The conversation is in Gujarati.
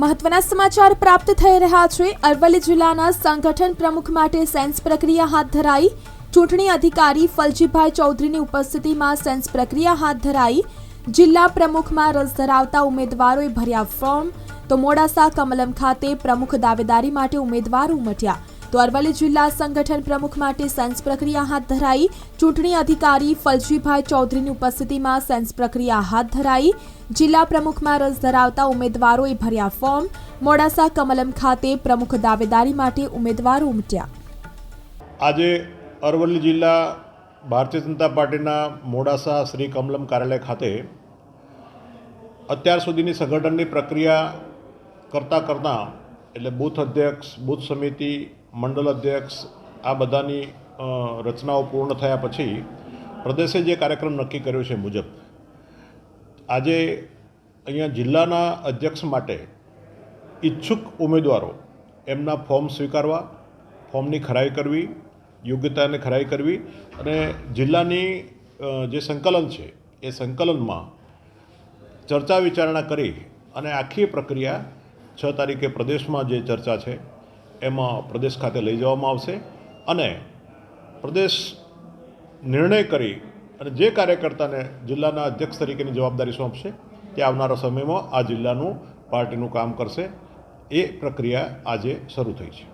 મહત્વના સમાચાર પ્રાપ્ત થઈ રહ્યા છે. અરવલ્લી જિલ્લાના સંગઠન પ્રમુખ માટે સેન્સ પ્રક્રિયા હાથ ધરાઈ. ચૂંટણી અધિકારી ફલજીભાઈ ચૌધરીની ઉપસ્થિતિમાં સેન્સ પ્રક્રિયા હાથ ધરાઈ. જિલ્લા પ્રમુખમાં રસ ધરાવતા ઉમેદવારોએ ભર્યા ફોર્મ તો મોડાસા કમલમ ખાતે પ્રમુખ દાવેદારી માટે ઉમેદવારો ઉમટ્યા. તો અરવલ્લી જિલ્લા સંગઠન પ્રમુખ માટે સેન્સ પ્રક્રિયા હાથ ધરાઈ ચૂંટણી અધિકારી ફલજીભાઈ ચૌધરીની ઉપસ્થિતિમાં સેન્સ પ્રક્રિયા હાથ ધરાઈ. જિલ્લા પ્રમુખમાં રસ ધરાવતા ઉમેદવારોએ ભર્યા ફોર્મ. મોડાસા કમલમ ખાતે પ્રમુખ દાવેદારી માટે ઉમેદવારો ઉમટ્યા. આજે અરવલ્લી જિલ્લા ભારતીય જનતા પાર્ટીના મોડાસા શ્રી કમલમ કાર્યાલય ખાતે અત્યાર સુધીની સંગઠનની પ્રક્રિયા કરતાં કરતાં એટલે બૂથ અધ્યક્ષ, બૂથ સમિતિ, મંડળ અધ્યક્ષ આ બધાની રચનાઓ પૂર્ણ થયા પછી પ્રદેશે જે કાર્યક્રમ નક્કી કર્યો છે મુજબ, આજે અહીંયા જિલ્લાના અધ્યક્ષ માટે ઈચ્છુક ઉમેદવારો એમના ફોર્મ સ્વીકારવા, ફોર્મની ખરાઈ કરવી, યોગ્યતાને ખરાઈ કરવી અને જિલ્લાની જે સંકલન છે એ સંકલનમાં ચર્ચા વિચારણા કરી અને આખી પ્રક્રિયા છ તારીખે પ્રદેશમાં જે ચર્ચા છે, એમાં પ્રદેશ ખાતે લઈ જવામાં આવશે અને પ્રદેશ નિર્ણય કરી અને જે કાર્યકર્તાને જિલ્લાના અધ્યક્ષ તરીકેની જવાબદારી સોંપશે, તે આવનારા સમયમાં આ જિલ્લાનું પાર્ટીનું કામ કરશે. એ પ્રક્રિયા આજે શરૂ થઈ છે.